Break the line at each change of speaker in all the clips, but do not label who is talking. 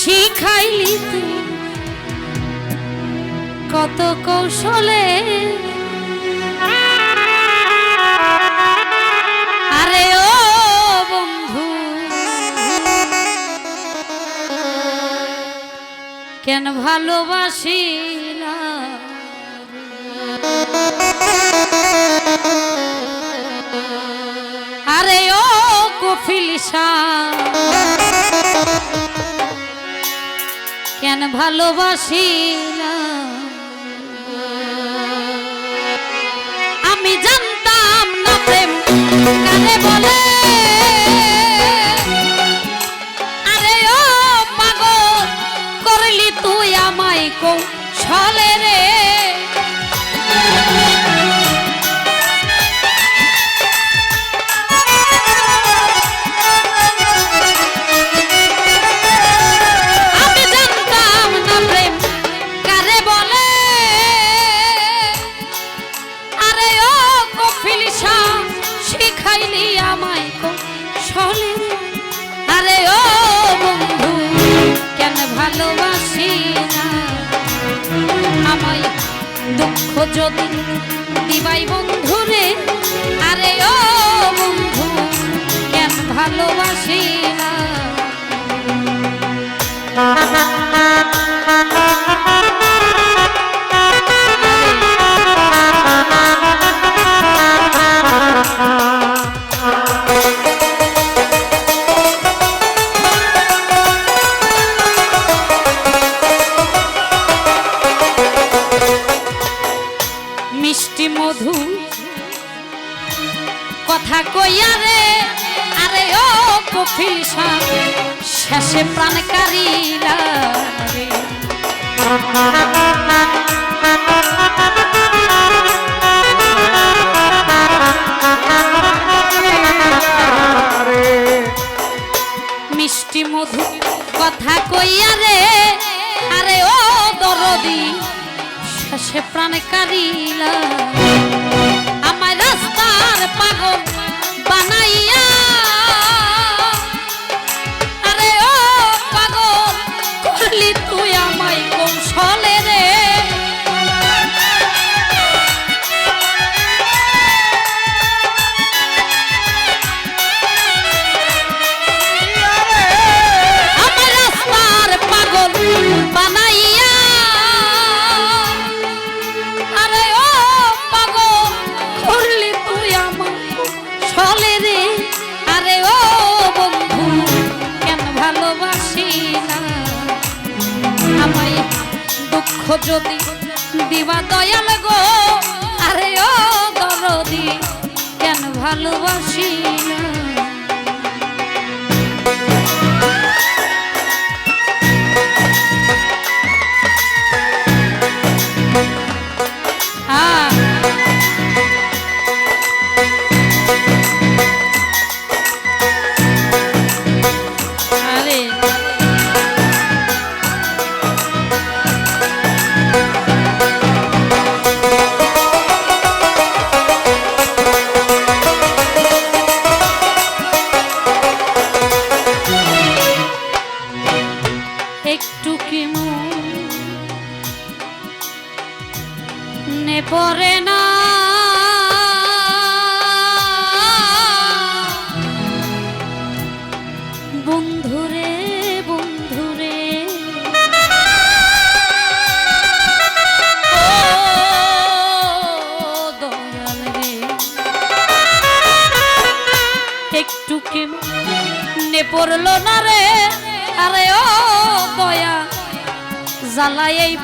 শিখাইলি তুই। কত কৌশলে। আরে ও বন্ধু কেন ভালোবাসিলা? আরে ও কফিলিসা কেন ভালোবাসিলা। আমি জানতাম না প্রেম কারে বলে। আরে ও পাগল, করলি তুই আমায় কৌশলে রে। শিখাইলি আমায় রে আরে ও বন্ধু, কেন ভালোবাসি না আমায় দুঃখ যদি দিবাই বন্ধু রে, আরে ও বন্ধু, কেন ভালোবাসি না সাপ শেষে প্রাণ মিষ্টি মধু কথা কইয়া রে আরে ও দরদি শেষে প্রাণ কারিলা ভালোবাসি না। পড়ল না রে? আরে ও দয়া জ্বালাই এই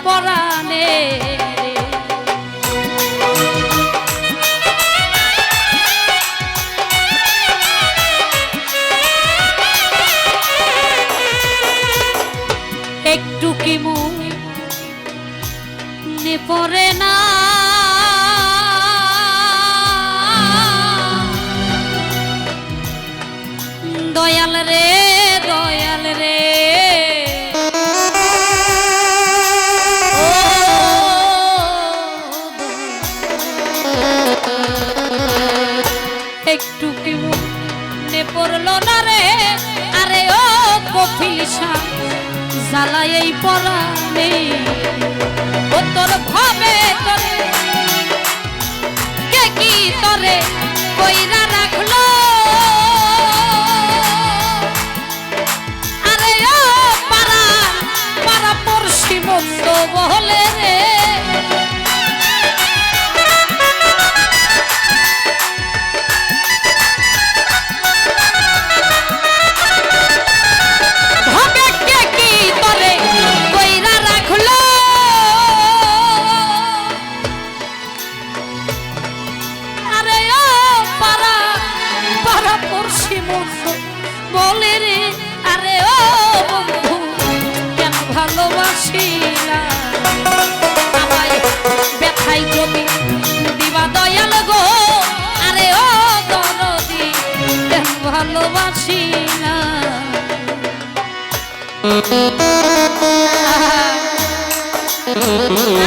ভালোবাসা জ্বালায় এই পরাণে। ও তোর ভাবে তোরে কে কি তোরে কইরা রাখল? বাসি না Oh,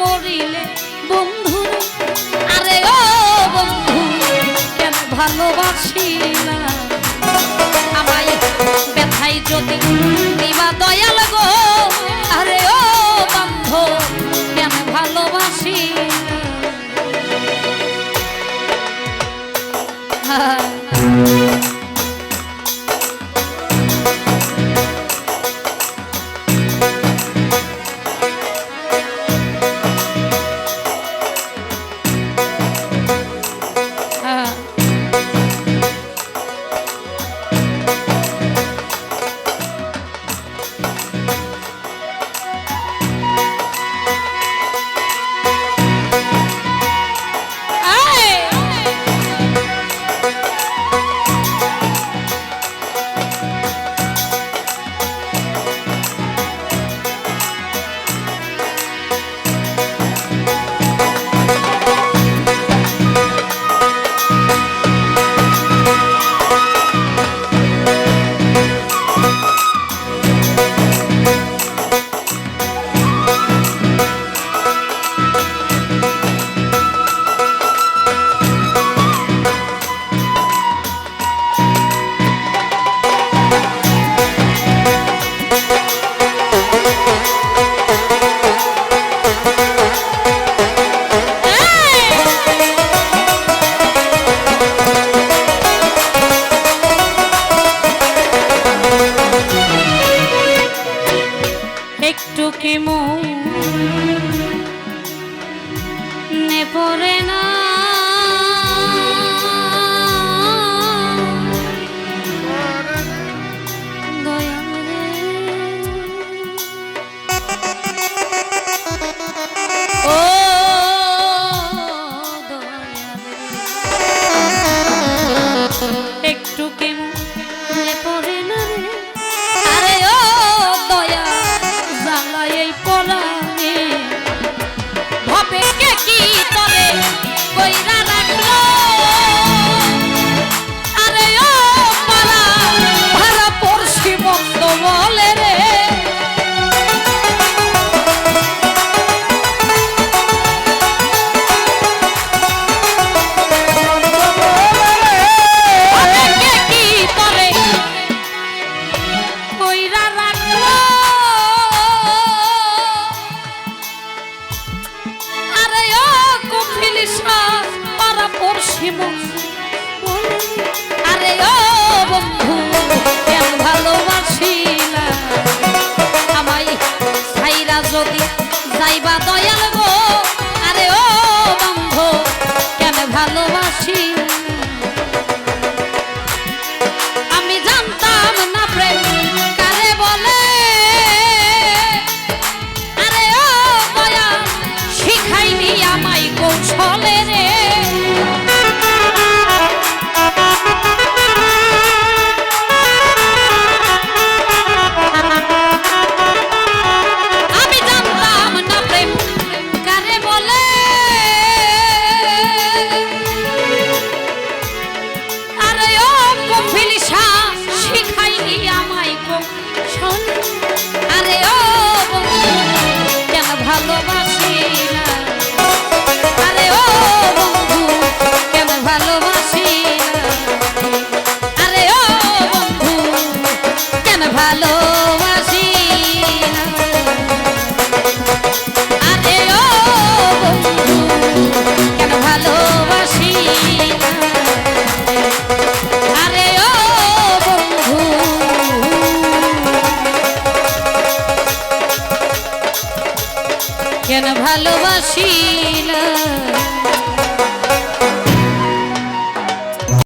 মরিলে বন্ধু আরে ও বন্ধু, কেন ভালোবাসি না ব্যথাই যদি দিবা দয়াল গো। আরে ও বন্ধু, কেন ভালোবাসি না Oh! লিসা পারা পড়ছিম আরে ও বন্ধু কেন ভালোবাসি না আমায় সাইরা যদি যাইবা দয়াল she